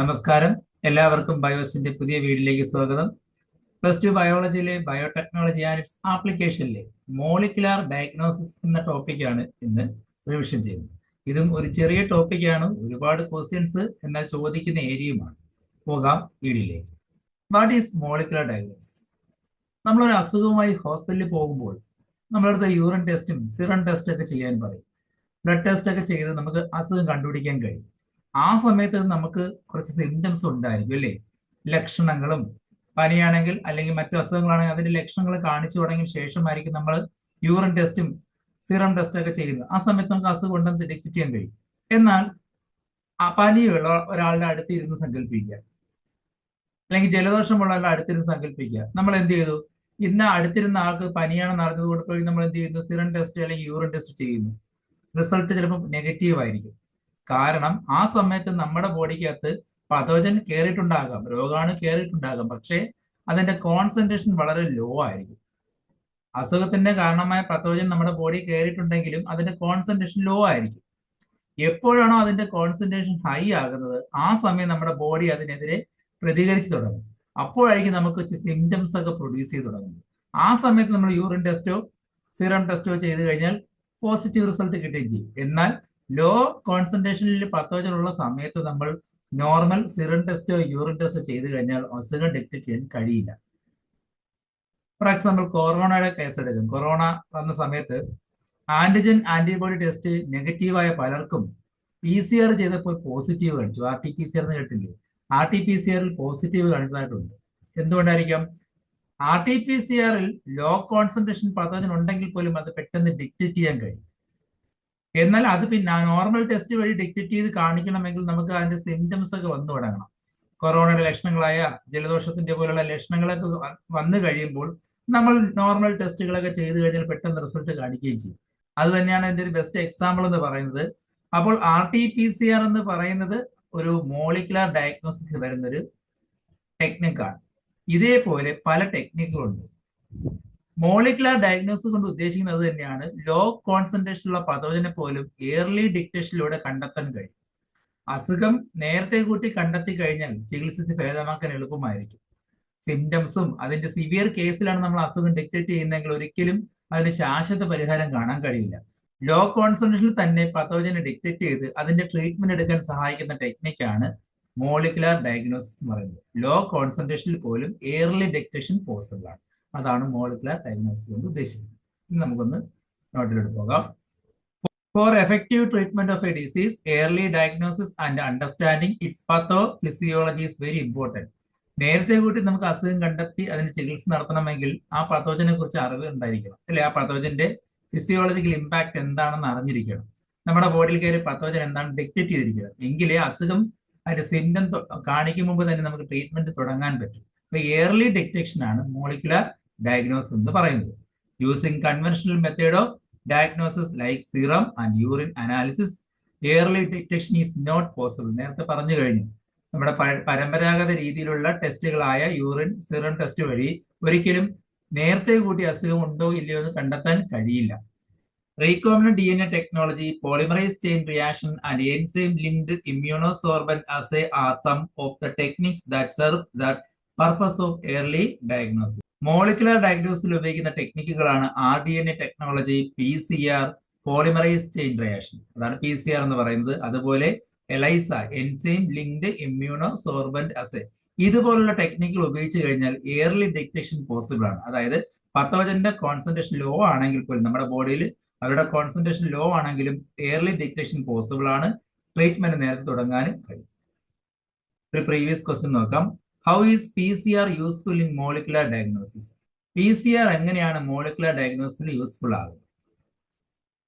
നമസ്കാരം. എല്ലാവർക്കും ബയോസിന്റെ പുതിയ വീഡിയോയിലേക്ക് സ്വാഗതം. പ്ലസ് ടു ബയോളജിയിലെ ബയോടെക്നോളജി ആൻഡ് ഇറ്റ്സ് ആപ്ലിക്കേഷനിലെ മോളിക്കുലാർ ഡയഗ്നോസിസ് എന്ന ടോപ്പിക്കാണ് ഇന്ന് റിവിഷൻ ചെയ്യുന്നത്. ഇതും ഒരു ചെറിയ ടോപ്പിക്കാണ് ഒരുപാട് ക്വസ്റ്റ്യൻസ് എന്നാൽ ചോദിക്കുന്ന ഏരിയയുമാണ് പോകാം വീഡിയോയിലേക്ക് വാട്ട് ഈസ് മോളിക്കുലാർ ഡയഗ്നോസിസ് നമ്മളൊരു അസുഖമായി ഹോസ്പിറ്റലിൽ പോകുമ്പോൾ നമ്മളടുത്ത് യൂറിൻ ടെസ്റ്റും സിറം ടെസ്റ്റൊക്കെ ചെയ്യാൻ പറയും. ബ്ലഡ് ടെസ്റ്റ് ഒക്കെ ചെയ്ത് നമുക്ക് അസുഖം കണ്ടുപിടിക്കാൻ കഴിയും. ആ സമയത്ത് നമുക്ക് കുറച്ച് സിംറ്റംസ് ഉണ്ടായിരിക്കും അല്ലേ? ലക്ഷണങ്ങളും. പനിയാണെങ്കിൽ അല്ലെങ്കിൽ മറ്റു അസുഖങ്ങളാണെങ്കിൽ അതിന്റെ ലക്ഷണങ്ങൾ കാണിച്ചു തുടങ്ങിയ ശേഷമായിരിക്കും നമ്മൾ യൂറിൻ ടെസ്റ്റും സീറം ടെസ്റ്റും ഒക്കെ ചെയ്യുന്നത്. ആ സമയത്ത് നമുക്ക് അസുഖം ഉണ്ടെന്ന് ഡിറ്റക്ട് ചെയ്യാൻ കഴിയും. എന്നാൽ പനിയുള്ള ഒരാളുടെ അടുത്ത് ഇരുന്ന് സങ്കല്പിക്കുക അല്ലെങ്കിൽ ജലദോഷമുള്ള ഒരാളുടെ അടുത്തിരുന്ന് സങ്കല്പിക്കുക നമ്മൾ എന്ത് ചെയ്തു? ഇന്ന് അടുത്തിരുന്ന ആൾക്ക് പനിയാണെന്ന് അറിഞ്ഞത് കൊടുക്കുകയും നമ്മൾ എന്ത് ചെയ്യുന്നു? സിറം ടെസ്റ്റ് അല്ലെങ്കിൽ യൂറിൻ ടെസ്റ്റ് ചെയ്യുന്നു. റിസൾട്ട് ചിലപ്പോൾ നെഗറ്റീവ് ആയിരിക്കും. കാരണം ആ സമയത്ത് നമ്മുടെ ബോഡിക്കകത്ത് പതോജൻ കയറിയിട്ടുണ്ടാകാം രോഗാണു കയറിയിട്ടുണ്ടാകാം പക്ഷേ അതിന്റെ കോൺസെൻട്രേഷൻ വളരെ ലോ ആയിരിക്കും. അസുഖത്തിന്റെ കാരണമായ പത്തോജൻ നമ്മുടെ ബോഡി കയറിയിട്ടുണ്ടെങ്കിലും അതിന്റെ കോൺസെൻട്രേഷൻ ലോ ആയിരിക്കും. എപ്പോഴാണോ അതിന്റെ കോൺസെൻട്രേഷൻ ഹൈ ആകുന്നത് ആ സമയം നമ്മുടെ ബോഡി അതിനെതിരെ പ്രതികരിച്ചു തുടങ്ങും. അപ്പോഴായിരിക്കും നമുക്ക് സിംറ്റംസ് ഒക്കെ പ്രൊഡ്യൂസ് ചെയ്ത് തുടങ്ങുന്നത്. ആ സമയത്ത് നമ്മൾ യൂറിൻ ടെസ്റ്റോ സീറം ടെസ്റ്റോ ചെയ്ത് കഴിഞ്ഞാൽ പോസിറ്റീവ് റിസൾട്ട് കിട്ടുകയും ചെയ്യും. എന്നാൽ ലോ കോൺസെൻട്രേഷനിൽ പത്തോജൻ ഉള്ള സമയത്ത് നമ്മൾ നോർമൽ സിറം ടെസ്റ്റോ യൂറിൻ ടെസ്റ്റോ ചെയ്ത് കഴിഞ്ഞാൽ അസുഖം ഡിറ്റക്ട് ചെയ്യാൻ കഴിയില്ല. ഫോർ എക്സാമ്പിൾ കൊറോണയുടെ കേസ് എടുക്കും. കൊറോണ വന്ന സമയത്ത് ആന്റിജൻ ആന്റിബോഡി ടെസ്റ്റ് നെഗറ്റീവായ പലർക്കും പി സി ആർ ചെയ്തപ്പോൾ പോസിറ്റീവ് കാണിച്ചു. R T P C R എന്ന് കേട്ടില്ലേ? ആർ ടി പി സി ആറിൽ പോസിറ്റീവ് കാണിച്ചതായിട്ടുണ്ട്. എന്തുകൊണ്ടായിരിക്കാം? ആർ ടി പി സി ആറിൽ ലോ കോൺസെൻട്രേഷൻ പതോജൻ ഉണ്ടെങ്കിൽ പോലും അത് പെട്ടെന്ന് ഡിറ്റക്ട് ചെയ്യാൻ കഴിയും. എന്നാൽ അത് പിന്നെ നോർമൽ ടെസ്റ്റ് വഴി ഡിറ്റക്ട് ചെയ്ത് കാണിക്കണമെങ്കിൽ നമുക്ക് അതിന്റെ സിംറ്റംസ് ഒക്കെ വന്നു തുടങ്ങണം. കൊറോണയുടെ ലക്ഷണങ്ങളായ ജലദോഷത്തിന്റെ പോലുള്ള ലക്ഷണങ്ങളൊക്കെ വന്നു കഴിയുമ്പോൾ നമ്മൾ നോർമൽ ടെസ്റ്റുകളൊക്കെ ചെയ്തു കഴിഞ്ഞാൽ പെട്ടെന്ന് റിസൾട്ട് കാണിക്കുകയും ചെയ്യും. അത് തന്നെയാണ് എന്റെ ഒരു ബെസ്റ്റ് എക്സാമ്പിൾ എന്ന് പറയുന്നത്. അപ്പോൾ R T P C R എന്ന് പറയുന്നത് ഒരു മോളിക്കുലാർ ഡയഗ്നോസിസ് വരുന്നൊരു ടെക്നിക്കാണ് ഇതേപോലെ പല ടെക്നിക്കുകളുണ്ട് മോളിക്കുലാർ ഡയഗ്നോസിസ് കൊണ്ട് ഉദ്ദേശിക്കുന്നത് തന്നെയാണ് ലോ കോൺസെൻട്രേഷനുള്ള പതോജനെ പോലും എയർലി ഡിക്റ്റേഷനിലൂടെ കണ്ടെത്താൻ കഴിയും. അസുഖം നേരത്തെ കൂട്ടി കണ്ടെത്തി കഴിഞ്ഞാൽ ചികിത്സിച്ച് ഭേദമാക്കാൻ എളുപ്പമായിരിക്കും. സിംറ്റംസും അതിന്റെ സിവിയർ കേസിലാണ് നമ്മൾ അസുഖം ഡിക്റ്റേറ്റ് ചെയ്യുന്നതെങ്കിൽ ഒരിക്കലും അതിന് ശാശ്വത പരിഹാരം കാണാൻ കഴിയില്ല. ലോ കോൺസെൻട്രേഷനിൽ തന്നെ പതോജനെ ഡിക്റ്റേറ്റ് ചെയ്ത് അതിന്റെ ട്രീറ്റ്മെന്റ് എടുക്കാൻ സഹായിക്കുന്ന ടെക്നിക്കാണ് മോളിക്കുലാർ ഡയഗ്നോസിസ് എന്ന് പറയുന്നത്. ലോ കോൺസെൻട്രേഷനിൽ പോലും എയർലി ഡിക്റ്റേഷൻ പോസിബിൾ ആണ്. അതാണ് മോളിക്കുലർ ഡയഗ്നോസിസ് കൊണ്ട് ഉദ്ദേശിക്കുന്നത്. ഇനി നമുക്കൊന്ന് നോട്ടിലോട്ട് പോകാം. For effective treatment of a disease early diagnosis and understanding its pathophysiology is very important നേരത്തെ കൂട്ടി നമുക്ക് അസുഖം കണ്ടെത്തി അതിന് ചികിത്സ നടത്തണമെങ്കിൽ ആ പത്തോജനെ കുറിച്ച് അറിവ് ഉണ്ടായിരിക്കണം. അല്ലെ? ആ പത്തോജന്റെ ഫിസിയോളജിക്കൽ ഇമ്പാക്ട് എന്താണെന്ന് അറിഞ്ഞിരിക്കണം. നമ്മുടെ ബോഡിയിൽ കയറി പത്തോജൻ എന്താണ് ഡിക്റ്റേറ്റ് ചെയ്തിരിക്കുന്നത്? എങ്കിലേ അസുഖം അതിന്റെ സിംറ്റം കാണിക്കും മുമ്പ് തന്നെ നമുക്ക് ട്രീറ്റ്മെന്റ് തുടങ്ങാൻ പറ്റും. അപ്പൊ എയർലി ഡിറ്റക്ഷൻ ആണ് മോളിക്കുലർ ഡയഗ്നോസിസ് എന്ന് പറയുന്നത്. Using conventional method of diagnosis like serum and urine analysis early detection is not possible നേരത്തെ പറഞ്ഞു കഴിഞ്ഞു. നമ്മുടെ പരമ്പരാഗത രീതിയിലുള്ള ടെസ്റ്റുകളായ യൂറിൻ സീറം ടെസ്റ്റ് വഴി ഒരിക്കലും നേരത്തെ കൂട്ടി അസുഖം ഉണ്ടോ ഇല്ലയോ എന്ന് കണ്ടെത്താൻ കഴിയില്ല. Recombinant D N A technology polymerase chain reaction and enzyme linked immunosorbent assay are some of the techniques that serve that purpose of early diagnosis molecular ഡയഗ്നോസിൽ ഉപയോഗിക്കുന്ന ടെക്നിക്കുകളാണ് R D N A technology P C R polymerase chain reaction അതാണ് P C R എന്ന് പറയുന്നത്. അതുപോലെ ELISA enzyme linked immunosorbent assay ഇതുപോലുള്ള ടെക്നിക്കുകൾ ഉപയോഗിച്ചു കഴിഞ്ഞാൽ early detection possible ആണ്. അതായത് പത്തോജന്റെ കോൺസെൻട്രേഷൻ ലോ ആണെങ്കിൽ പോലും നമ്മുടെ ബോഡിയിൽ അവരുടെ കോൺസെൻട്രേഷൻ ലോ ആണെങ്കിലും എയർലി ഡിറ്റക്ഷൻ പോസിബിൾ ആണ്. ട്രീറ്റ്മെന്റ് നേരത്തെ തുടങ്ങാനും കഴിയും. ഒരു പ്രീവിയസ് ക്വസ്റ്റ്യൻ നോക്കാം. How is P C R useful in molecular diagnosis P C R എങ്ങനെയാണ് മോളിക്കുലർ ഡയഗ്നോസിസിൽ യൂസ്ഫുൾ ആകുന്നത്?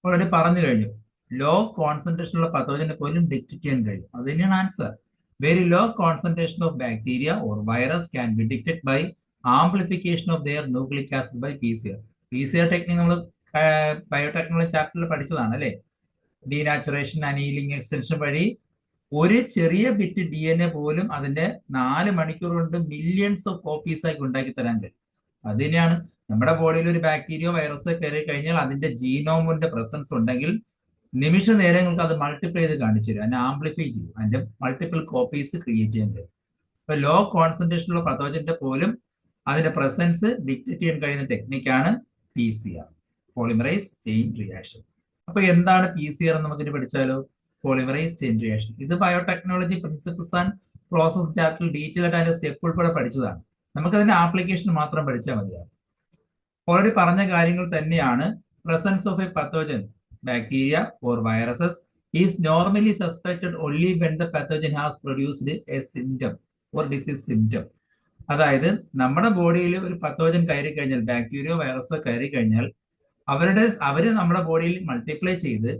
ഓൾറെഡി പറഞ്ഞു കഴിഞ്ഞു. ലോ കോൺസെൻട്രേഷൻ ഉള്ള പത്തോജനെ പോലും ഡിറ്റക്ട് ചെയ്യാൻ കഴിയും. അത് തന്നെയാണ് answer very low concentration of bacteria or virus can be detect by amplification of their nucleic acid by P C R P C R technique നമ്മൾ ബയോടെക്നോളജി ചാപ്റ്ററിൽ പഠിച്ചതാണ് അല്ലേ? ഡീനാച്ചുറേഷൻ അനീലിംഗ് എക്സ്റ്റൻഷൻ വഴി ഒരു ചെറിയ ബിറ്റ് ഡി എൻ എ പോലും അതിന്റെ നാല് മണിക്കൂർ കൊണ്ട് മില്യൺസ് ഓഫ് കോപ്പീസ് ആയി ഉണ്ടാക്കി തരാൻ കഴിയും. അതിനെയാണ് നമ്മുടെ ബോഡിയിൽ ഒരു ബാക്ടീരിയോ വൈറസോ കയറി കഴിഞ്ഞാൽ അതിന്റെ ജീനോമിന്റെ പ്രസൻസ് ഉണ്ടെങ്കിൽ നിമിഷ നേരങ്ങൾക്ക് അത് മൾട്ടിപ്ലൈ ചെയ്ത് കാണിച്ചു തരും. അതിനെ ആംപ്ലിഫൈ ചെയ്യും. അതിന്റെ മൾട്ടിപ്പിൾ കോപ്പീസ് ക്രിയേറ്റ് ചെയ്യാൻ കഴിയും. ഇപ്പൊ ലോ കോൺസെൻട്രേഷൻ ഉള്ള പത്തോജന്റെ പോലും അതിന്റെ പ്രസൻസ് ഡിറ്റക്ട് ചെയ്യാൻ കഴിയുന്ന ടെക്നിക്കാണ് P C R polymerase chain reaction അപ്പൊ എന്താണ് പി സി ആർ നമുക്കിത് പഠിച്ചാലോ? പോളിമറൈസ് ചെയിൻ റിയാക്ഷൻ ഇത് ബയോടെക്നോളജി പ്രിൻസിപ്പിൾസ് ആൻഡ് പ്രോസസ് ചാപ്റ്ററിൽ ഡീറ്റെയിൽ ആയിട്ട് അതിന്റെ സ്റ്റെപ്പ് ഉൾപ്പെടെ പഠിച്ചതാണ്. നമുക്കതിന്റെ ആപ്ലിക്കേഷൻ മാത്രം പഠിച്ചാൽ മതിയാകും ഓൾറെഡി പറഞ്ഞ കാര്യങ്ങൾ തന്നെയാണ് presence of a pathogen bacteria or viruses is normally suspected only when the pathogen has produced a symptom or disease symptom അതായത് നമ്മുടെ ബോഡിയിൽ ഒരു പത്തോജൻ കയറി കഴിഞ്ഞാൽ ബാക്ടീരിയോ വൈറസോ കയറി കഴിഞ്ഞാൽ അവരുടെ അവർ നമ്മുടെ ബോഡിയിൽ മൾട്ടിപ്ലൈ ചെയ്ത്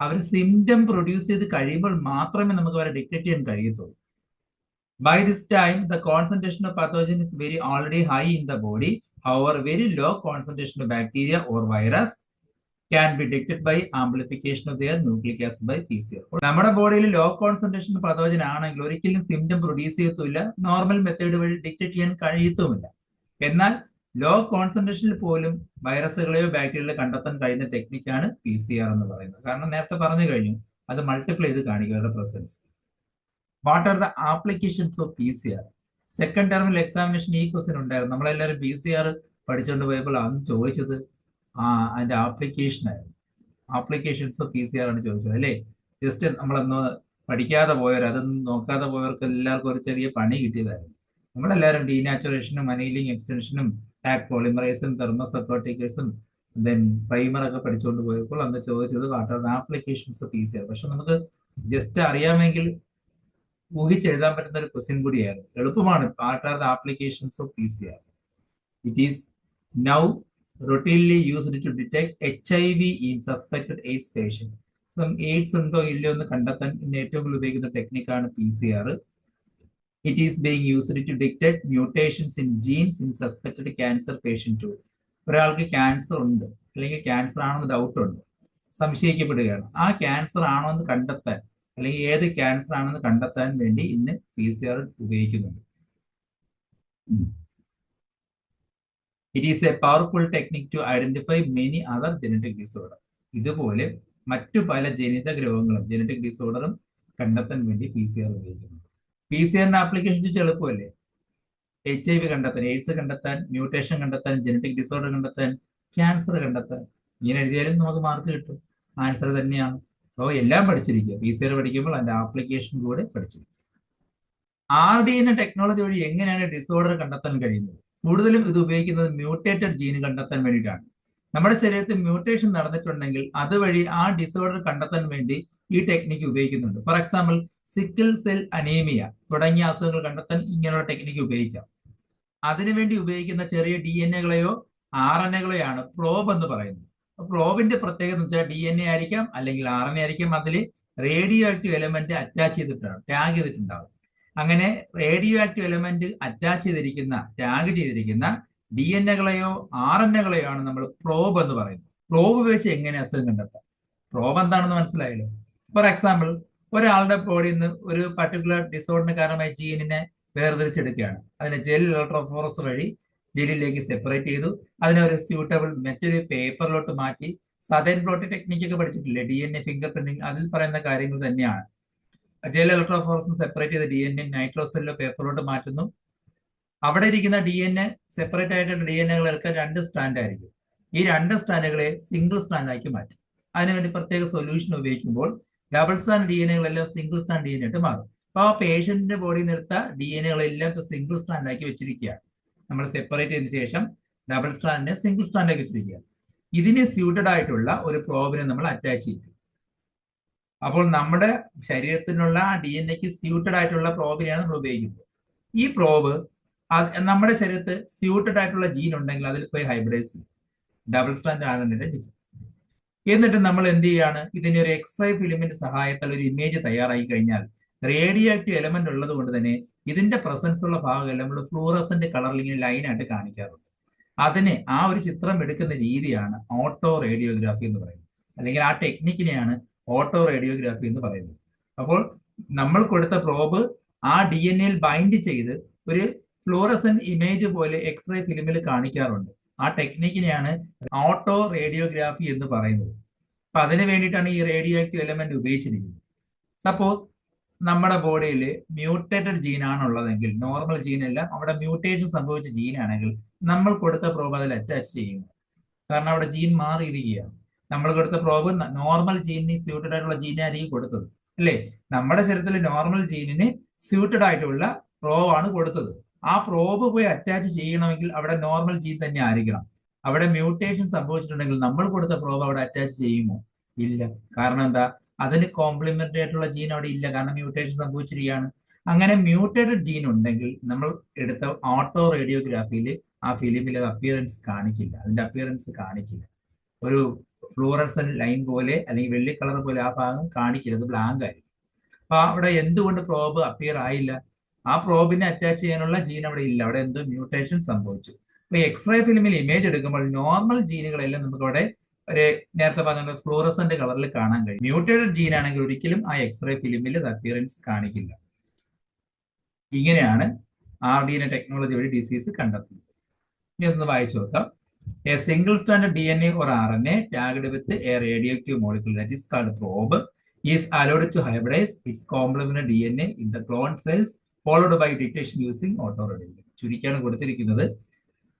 അവർ സിംറ്റം പ്രൊഡ്യൂസ് ചെയ്ത് കഴിയുമ്പോൾ മാത്രമേ നമുക്ക് അവരെ ഡിറ്റക്ട് ചെയ്യാൻ കഴിയത്തുള്ളൂ. By this time the concentration of pathogen is very already high in the body however very low concentration of bacteria or virus can be detect by amplification of their nucleic acid by P C നമ്മുടെ ബോഡിയിൽ low concentration pathogen ആണെങ്കിൽ ഒരിക്കലും symptom produce ചെയ്യത്തുമില്ല. Normal method വഴി detect ചെയ്യാൻ കഴിയത്തുമില്ല. എന്നാൽ law കോൺസെൻട്രേഷനിൽ പോലും വൈറസുകളെയോ ബാക്ടീരിയകളെയോ കണ്ടെത്താൻ കഴിയുന്ന ടെക്നിക്കാണ് പി സി ആർ എന്ന് പറയുന്നത്. കാരണം നേരത്തെ പറഞ്ഞു കഴിഞ്ഞു അത് മൾട്ടിപ്ലൈ ചെയ്ത് കാണിക്കുക അവരുടെ presence what are the applications of P C R second ടേമിൽ എക്സാമിനേഷൻ ഈ ക്വസ്റ്റ്യൻ ഉണ്ടായിരുന്നു. നമ്മളെല്ലാവരും പി സി ആർ പഠിച്ചുകൊണ്ട് പോയപ്പോൾ അന്ന് ചോദിച്ചത് ആ അതിന്റെ ആപ്ലിക്കേഷൻ ആയിരുന്നു. Applications of P C R ആണ് ചോദിച്ചത് അല്ലേ? ജസ്റ്റ് നമ്മളൊന്ന് പഠിക്കാതെ പോയവർ അതൊന്നും നോക്കാതെ പോയവർക്ക് എല്ലാവർക്കും ഒരു ചെറിയ പണി കിട്ടിയതായിരുന്നു. നമ്മളെല്ലാവരും ഡീനാച്ചുറേഷനും അനീലിംഗ് എക്സ്റ്റൻഷനും ടാക് പോളിമറൈസും തെർമോസപ്പോർട്ടിക്കേഴ്സും ദെൻ പ്രൈമർ ഒക്കെ പഠിച്ചുകൊണ്ട് പോയപ്പോൾ അന്ന് ചോദിച്ചത് what are the applications of ഈസിയാണ് പക്ഷെ നമുക്ക് ജസ്റ്റ് അറിയാമെങ്കിൽ ഊഹിച്ചെഴുതാൻ പറ്റുന്ന ഒരു ക്വസ്റ്റ്യൻ കൂടിയായിരുന്നു. എളുപ്പമാണ്. What are the applications of P C R it is now routinely used to detect H I V in suspected AIDS patient AIDS ഉണ്ടോ ഇല്ലയോ എന്ന് കണ്ടെത്താൻ ഏറ്റവും കൂടുതൽ ഉപയോഗിക്കുന്ന ടെക്നിക്കാണ് P C R it is being used to detect mutations in genes in suspected cancer patient too. ഒരാൾക്ക് cancer ഉണ്ട്. അല്ലെങ്കിൽ ക്യാൻസർ ആണെന്ന് ഡൗട്ട് ഉണ്ട്. സംശയിക്കപ്പെടുകയാണ്. ആ ക്യാൻസർ ആണോ എന്ന് കണ്ടെത്താൻ അല്ലെങ്കിൽ ഏത് ക്യാൻസർ ആണെന്ന് കണ്ടെത്താൻ വേണ്ടി ഇന്ന് പി സി ആർ ഉപയോഗിക്കുന്നുണ്ട്. It is a powerful technique to identify many other genetic disorder ഇതുപോലെ മറ്റു പല ജനിതക രോഗങ്ങളും ജനറ്റിക് ഡിസോർഡറും കണ്ടെത്താൻ വേണ്ടി പി സി ആർ ഉപയോഗിക്കുന്നു പി സി ആറിന്റെ ആപ്ലിക്കേഷൻ ചോദിച്ചാൽ എളുപ്പമല്ലേ എച്ച് ഐ വി കണ്ടെത്താൻ എയ്ഡ്സ് കണ്ടെത്താൻ മ്യൂട്ടേഷൻ കണ്ടെത്താൻ ജനറ്റിക് ഡിസോർഡർ കണ്ടെത്താൻ ക്യാൻസർ കണ്ടെത്താൻ. ഇങ്ങനെ എഴുതിയാലും നമുക്ക് മാർക്ക് കിട്ടും. ആൻസർ തന്നെയാണ്. അപ്പോൾ എല്ലാം പഠിച്ചിരിക്കുക. പി സി ആർ പഠിക്കുമ്പോൾ അതിന്റെ ആപ്ലിക്കേഷൻ കൂടെ പഠിച്ചിരിക്കുക. ആർ ഡി എൻ ടെക്നോളജി വഴി എങ്ങനെയാണ് ഡിസോർഡർ കണ്ടെത്താൻ കഴിയുന്നത്? കൂടുതലും ഇത് ഉപയോഗിക്കുന്നത് മ്യൂട്ടേറ്റഡ് ജീൻ കണ്ടെത്താൻ വേണ്ടിയിട്ടാണ്. നമ്മുടെ ശരീരത്തിൽ മ്യൂട്ടേഷൻ നടന്നിട്ടുണ്ടെങ്കിൽ അതുവഴി ആ ഡിസോർഡർ കണ്ടെത്താൻ വേണ്ടി ഈ ടെക്നിക്ക് ഉപയോഗിക്കുന്നുണ്ട്. For example sickle cell anaemia തുടങ്ങിയ അസുഖങ്ങൾ കണ്ടെത്താൻ ഇങ്ങനെയുള്ള ടെക്നിക്ക് ഉപയോഗിക്കാം. അതിനുവേണ്ടി ഉപയോഗിക്കുന്ന ചെറിയ ഡി എൻ എകളെയോ ആർ എൻ എകളെയോ ആണ് പ്രോബ് എന്ന് പറയുന്നത്. പ്രോബിന്റെ പ്രത്യേകത എന്ന് വെച്ചാൽ ഡി എൻ എ ആയിരിക്കാം അല്ലെങ്കിൽ ആർ എൻ എ ആയിരിക്കാം. അതിൽ റേഡിയോ ആക്റ്റീവ് എലമെന്റ് അറ്റാച്ച് ചെയ്തിട്ടുണ്ടാവും ടാഗ് ചെയ്തിട്ടുണ്ടാവും. അങ്ങനെ റേഡിയോ ആക്റ്റീവ് എലമെന്റ് അറ്റാച്ച് ചെയ്തിരിക്കുന്ന ടാഗ് ചെയ്തിരിക്കുന്ന ഡി എൻ എകളെയോ ആർ എൻ എകളെയോ ആണ് നമ്മൾ പ്രോബ് എന്ന് പറയുന്നത്. പ്രോബ് ഉപയോഗിച്ച് എങ്ങനെ അസുഖം കണ്ടെത്താം? പ്രോബ് എന്താണെന്ന് മനസ്സിലായല്ലോ. ഫോർ എക്സാമ്പിൾ ഒരാളുടെ ബോഡിയിൽ നിന്ന് ഒരു പർട്ടിക്കുലർ ഡിസോർഡറിന് കാരണമായി ജീനിനെ വേർതിരിച്ചെടുക്കുകയാണ്. അതിനെ ജെൽ ഇലക്ട്രോഫോറസ് വഴി ജെല്ലിലേക്ക് സെപ്പറേറ്റ് ചെയ്തു. അതിനെ ഒരു സ്യൂട്ടബിൾ മറ്റൊരു പേപ്പറിലോട്ട് മാറ്റി സദേൻ പ്ലോട്ട് ടെക്നിക്ക് ഒക്കെ പഠിച്ചിട്ടില്ലേ? D N A fingerprinting അതിൽ പറയുന്ന കാര്യങ്ങൾ തന്നെയാണ്. ജെൽ ഇലക്ട്രോഫോറസ് സെപ്പറേറ്റ് ചെയ്ത് ഡി എൻ എ നൈട്രോസെല്ലോ പേപ്പറിലോട്ട് മാറ്റുന്നു. അവിടെ ഇരിക്കുന്ന ഡി എൻ എ സെപ്പറേറ്റ് ആയിട്ടുള്ള ഡി എൻ എകളൊക്കെ രണ്ട് സ്റ്റാൻഡ് ആയിരിക്കും. ഈ രണ്ട് സ്റ്റാൻഡുകളെ സിംഗിൾ സ്റ്റാൻഡ് ആക്കി മാറ്റും. അതിനുവേണ്ടി പ്രത്യേക സൊല്യൂഷൻ ഉപയോഗിക്കുമ്പോൾ ഡബിൾ സ്റ്റാൻഡ് ഡി എൻ എകളെല്ലാം സിംഗിൾ സ്റ്റാൻഡ് ഡി എൻ ആയിട്ട് മാറും. അപ്പോൾ ആ പേഷ്യന്റിന്റെ ബോഡിയിൽ നിർത്ത ഡി എൻ എകളെല്ലാം സിംഗിൾ സ്റ്റാൻഡ് ആക്കി വെച്ചിരിക്കുകയാണ് നമ്മൾ സെപ്പറേറ്റ് ചെയ്തതിനു ശേഷം ഡബിൾ സ്റ്റാൻഡിനെ സിംഗിൾ സ്റ്റാൻഡ് ആക്കി വെച്ചിരിക്കുക ഇതിന് സ്യൂട്ടഡ് ആയിട്ടുള്ള ഒരു പ്രോബിനെ നമ്മൾ അറ്റാച്ച് ചെയ്യും. അപ്പോൾ നമ്മുടെ ശരീരത്തിനുള്ള ഡി എൻ എക്ക് സ്യൂട്ടഡ് ആയിട്ടുള്ള പ്രോബിനെയാണ് നമ്മൾ ഉപയോഗിക്കുന്നത്. ഈ പ്രോബ് നമ്മുടെ ശരീരത്ത് സ്യൂട്ടഡ് ആയിട്ടുള്ള ജീൻ ഉണ്ടെങ്കിൽ അതിൽ പോയി ഹൈബ്രിഡൈസ് ചെയ്യും. ഡബിൾ സ്റ്റാൻഡ് ആകുന്നതിന്റെ എന്നിട്ട് നമ്മൾ എന്ത് ചെയ്യാണ്? ഇതിന് ഒരു എക്സ്റേ ഫിലിമിന്റെ സഹായത്താൽ ഒരു ഇമേജ് തയ്യാറായി കഴിഞ്ഞാൽ റേഡിയോ ആക്റ്റീവ് എലമെന്റ് ഉള്ളത് കൊണ്ട് തന്നെ ഇതിന്റെ പ്രസൻസ് ഉള്ള ഭാഗമെല്ലാം നമ്മൾ ഫ്ലൂറസന്റ് കളറിൽ ഇങ്ങനെ ലൈനായിട്ട് കാണിക്കാറുണ്ട്. അതിനെ ആ ഒരു ചിത്രം എടുക്കുന്ന രീതിയാണ് ഓട്ടോ റേഡിയോഗ്രാഫി എന്ന് പറയുന്നത്. അല്ലെങ്കിൽ ആ ടെക്നിക്കിനെയാണ് ഓട്ടോ റേഡിയോഗ്രാഫി എന്ന് പറയുന്നത്. അപ്പോൾ നമ്മൾ കൊടുത്ത പ്രോബ് ആ ഡി എൻ എയിൽ ബൈൻഡ് ചെയ്ത് ഒരു ഫ്ലൂറസൻ ഇമേജ് പോലെ എക്സ്റേ ഫിലിമിൽ കാണിക്കാറുണ്ട്. ആ ടെക്നിക്കിനെയാണ് ഓട്ടോ റേഡിയോഗ്രാഫി എന്ന് പറയുന്നത്. അപ്പൊ അതിന് വേണ്ടിയിട്ടാണ് ഈ റേഡിയോ ആക്റ്റീവ് എലമെന്റ് ഉപയോഗിച്ചിരിക്കുന്നത്. സപ്പോസ് നമ്മുടെ ബോഡിയിൽ മ്യൂട്ടേറ്റഡ് ജീനാണ് ഉള്ളതെങ്കിൽ നോർമൽ ജീൻ അല്ല അവിടെ മ്യൂട്ടേഷൻ സംഭവിച്ച ജീനാണെങ്കിൽ നമ്മൾ കൊടുത്ത പ്രോബ് അതിൽ അറ്റാച്ച് ചെയ്യുന്നു. കാരണം അവിടെ ജീൻ മാറിയിരിക്കുകയാണ്. നമ്മൾ കൊടുത്ത പ്രോബ് നോർമൽ ജീനിന് സ്യൂട്ടഡ് ആയിട്ടുള്ള ജീനായിരിക്കും കൊടുത്തത്. അല്ലേ? നമ്മുടെ ശരീരത്തിൽ നോർമൽ ജീനിന് സ്യൂട്ടഡ് ആയിട്ടുള്ള പ്രോബാണ് കൊടുത്തത്. ആ പ്രോബ് പോയി അറ്റാച്ച് ചെയ്യണമെങ്കിൽ അവിടെ നോർമൽ ജീൻ തന്നെ ആയിരിക്കണം. അവിടെ മ്യൂട്ടേഷൻ സംഭവിച്ചിട്ടുണ്ടെങ്കിൽ നമ്മൾ കൊടുത്ത പ്രോബ് അവിടെ അറ്റാച്ച് ചെയ്യുമോ? ഇല്ല. കാരണം എന്താ? അതിന് കോംപ്ലിമെന്ററി ആയിട്ടുള്ള ജീൻ അവിടെ ഇല്ല. കാരണം മ്യൂട്ടേഷൻ സംഭവിച്ചിരിക്കുകയാണ്. അങ്ങനെ മ്യൂട്ടേറ്റഡ് ജീൻ ഉണ്ടെങ്കിൽ നമ്മൾ എടുത്ത ഓട്ടോ റേഡിയോഗ്രാഫിയിൽ ആ ഫിലിമിൽ അത് അപ്പിയറൻസ് കാണിക്കില്ല. അതിന്റെ അപ്പിയറൻസ് കാണിക്കില്ല. ഒരു ഫ്ലൂറസൻ ലൈൻ പോലെ അല്ലെങ്കിൽ വെള്ളി കളർ പോലെ ആ ഭാഗം കാണിക്കില്ല. അത് ബ്ലാങ്ക് ആയിരിക്കും. അപ്പൊ അവിടെ എന്തുകൊണ്ട് പ്രോബ് അപ്പിയർ ആയില്ല? ആ പ്രോബിനെ അറ്റാച്ച് ചെയ്യാനുള്ള ജീൻ അവിടെ ഇല്ല. അവിടെ എന്തോ മ്യൂട്ടേഷൻ സംഭവിച്ചു. അപ്പൊ എക്സ്റേ ഫിലിമിൽ ഇമേജ് എടുക്കുമ്പോൾ നോർമൽ ജീനുകളെല്ലാം നമുക്ക് അവിടെ ഒരു നേരത്തെ പറഞ്ഞ ഫ്ലൂറസന്റ് കളറിൽ കാണാൻ കഴിയും. മ്യൂട്ടേറ്റഡ് ജീൻ ആണെങ്കിൽ ഒരിക്കലും ആ എക്സ്റേ ഫിലിമിൽ അപ്പിയറൻസ് കാണിക്കില്ല. ഇങ്ങനെയാണ് ആർ ഡി എൻ ടെക്നോളജി വഴി ഡിസീസ് കണ്ടെത്തുന്നത്. ഇനി ഒന്ന് വായിച്ചു നോക്കാം. A single stranded D N A or R N A tagged with a radioactive molecule that is called probe is allowed to hybridise its complement D N A in the clone cells followed by detection using auto radio ചുരുക്കിയാണ് കൊടുത്തിരിക്കുന്നത്.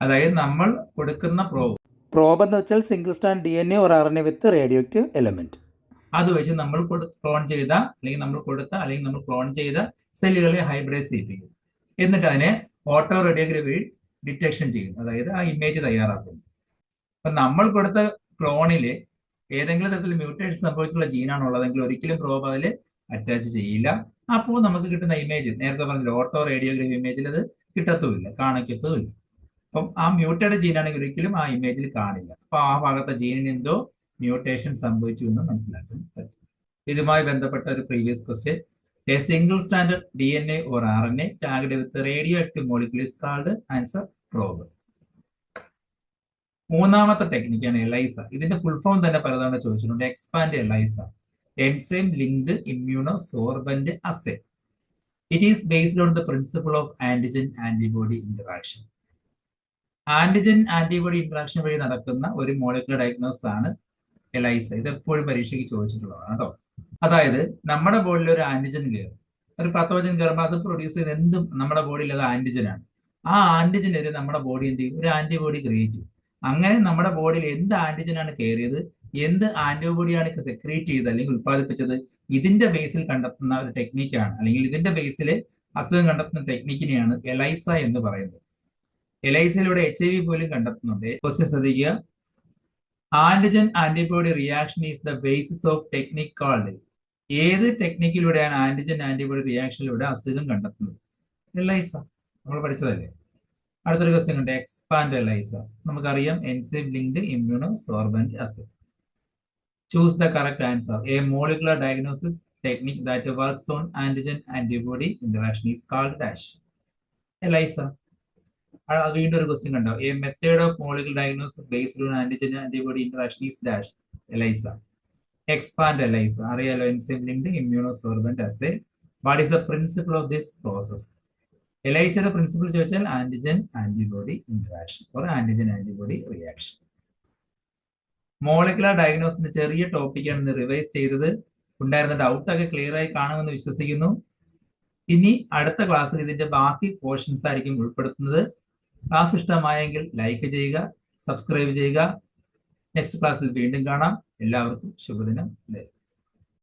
അതായത് നമ്മൾ കൊടുക്കുന്ന probe probe എന്ന് വെച്ചാൽ single strand D N A or R N A with radioactive element അത് വെച്ച് നമ്മൾ clone ചെയ്ത അല്ലെങ്കിൽ നമ്മൾ കൊടുത്ത അല്ലെങ്കിൽ നമ്മൾ ക്ലോൺ ചെയ്ത സെല്ലുകളെ ഹൈബ്രൈസ് ചെയ്യിപ്പിക്കും. എന്നിട്ട് അതിനെ ഓട്ടോ റേഡിയോഗ്രഫി ഡിറ്റക്ഷൻ ചെയ്യും. അതായത് ആ ഇമേജ് തയ്യാറാക്കുന്നു അപ്പൊ നമ്മൾ കൊടുത്ത ക്ലോണിൽ ഏതെങ്കിലും തരത്തിൽ മ്യൂട്ടേഷൻ സംഭവിച്ചിട്ടുള്ള ജീനാണ് ഉള്ളതെങ്കിൽ ഒരിക്കലും പ്രോബ് അതിൽ അറ്റാച്ച് ചെയ്യില്ല. അപ്പോൾ നമുക്ക് കിട്ടുന്ന ഇമേജ് നേരത്തെ പറഞ്ഞ ഓട്ടോ റേഡിയോഗ്രഫി ഇമേജിൽ അത് കിട്ടത്തുമില്ല കാണിക്കത്തുമില്ല. അപ്പം ആ മ്യൂട്ടഡ് ജീനാണെങ്കിൽ ഒരിക്കലും ആ ഇമേജിൽ കാണില്ല. അപ്പൊ ആ ഭാഗത്തെ ജീനിന് എന്തോ മ്യൂട്ടേഷൻ സംഭവിച്ചു എന്ന് മനസ്സിലാക്കാൻ പറ്റും. ഇതുമായി ബന്ധപ്പെട്ട ഒരു previous question a single stranded D N A or R N A tagged with radioactive molecules called answer probe മൂന്നാമത്തെ ടെക്നിക്കാണ് എലൈസ ഇതിന്റെ ഫുൾ ഫോം തന്നെ പലതവണ ചോദിച്ചിട്ടുണ്ട്. Expand ELISA linked immunosorbent assay it is based on the principle of antigen antibody interaction antigen antibody interaction വഴി നടക്കുന്ന ഒരു molecular diagnose ആണ് എലൈസ ഇത് എപ്പോഴും പരീക്ഷയ്ക്ക് ചോദിച്ചിട്ടുള്ളതാണ് കേട്ടോ. അതായത് നമ്മുടെ ബോഡിയിൽ ഒരു ആന്റിജൻ കയറും. ഒരു പത്തോജൻ കയറുമ്പോൾ അത് പ്രൊഡ്യൂസ് ചെയ്ത് എന്തും നമ്മുടെ ബോഡിയിൽ അത് ആന്റിജൻ ആണ്. ആ ആന്റിജനെതിരെ നമ്മുടെ ബോഡി എന്ത് ചെയ്യും? ഒരു ആന്റിബോഡി ക്രിയേറ്റ് ചെയ്യും. അങ്ങനെ നമ്മുടെ ബോഡിയിൽ എന്ത് ആന്റിജൻ ആണ് കയറിയത്? എന്ത് ആന്റിബോഡിയാണ് സെക്രീറ്റ് ചെയ്തത് അല്ലെങ്കിൽ ഉത്പാദിപ്പിച്ചത് ഇതിന്റെ ബേസിൽ കണ്ടെത്തുന്ന ഒരു ടെക്നിക്കാണ് അല്ലെങ്കിൽ ഇതിന്റെ ബേസിൽ അസുഖം കണ്ടെത്തുന്ന ടെക്നിക്കിനെയാണ് എലൈസ എന്ന് പറയുന്നത്. എലൈസയിലൂടെ എച്ച് ഐ വി പോലും കണ്ടെത്തുന്നുണ്ട്. ക്വസ്റ്റ്യൻ ശ്രദ്ധിക്കുക. Antigen antibody reaction is the basis of technique called ഏത് ടെക്നിക്കിലൂടെയാണ് ആന്റിജൻ ആന്റിബോഡി റിയാക്ഷനിലൂടെ അസുഖം കണ്ടെത്തുന്നത്? എലൈസ നമ്മൾ പഠിച്ചതല്ലേ? അടുത്തൊരു ക്വസ്റ്റ്യൻ ഉണ്ട്. എക്സ്പാൻഡ് എലൈസ നമുക്കറിയാം enzyme linked immunosorbent assay the correct answer a molecular diagnosis technique that works on antigen antibody interaction is called dash ELISA വീണ്ടും ഒരു ക്വസ്റ്റ്യൻ കണ്ടോ? A method of molecular diagnosis based on antigen antibody interaction is dash ELISA expand ELISA അറിയാലോ enzyme linked immunosorbent assay what is the principle of this process എലൈസയുടെ principle ചോദിച്ചാൽ antigen antibody interaction or antigen antibody reaction molecular ഡയഗ്നോസിന്റെ ചെറിയ ടോപ്പിക്കാണ് ഇന്ന് revise ചെയ്തത്. ഉണ്ടായിരുന്ന doubt ഒക്കെ clear ആയി കാണുമെന്ന് വിശ്വസിക്കുന്നു. ഇനി അടുത്ത ക്ലാസ്സിൽ ഇതിന്റെ ബാക്കി പോർഷൻസ് ആയിരിക്കും ഉൾപ്പെടുത്തുന്നത്. ക്ലാസ് ഇഷ്ടമായെങ്കിൽ ലൈക്ക് ചെയ്യുക സബ്സ്ക്രൈബ് ചെയ്യുക. നെക്സ്റ്റ് ക്ലാസ്സിൽ വീണ്ടും കാണാം. എല്ലാവർക്കും ശുഭദിനം. നേരം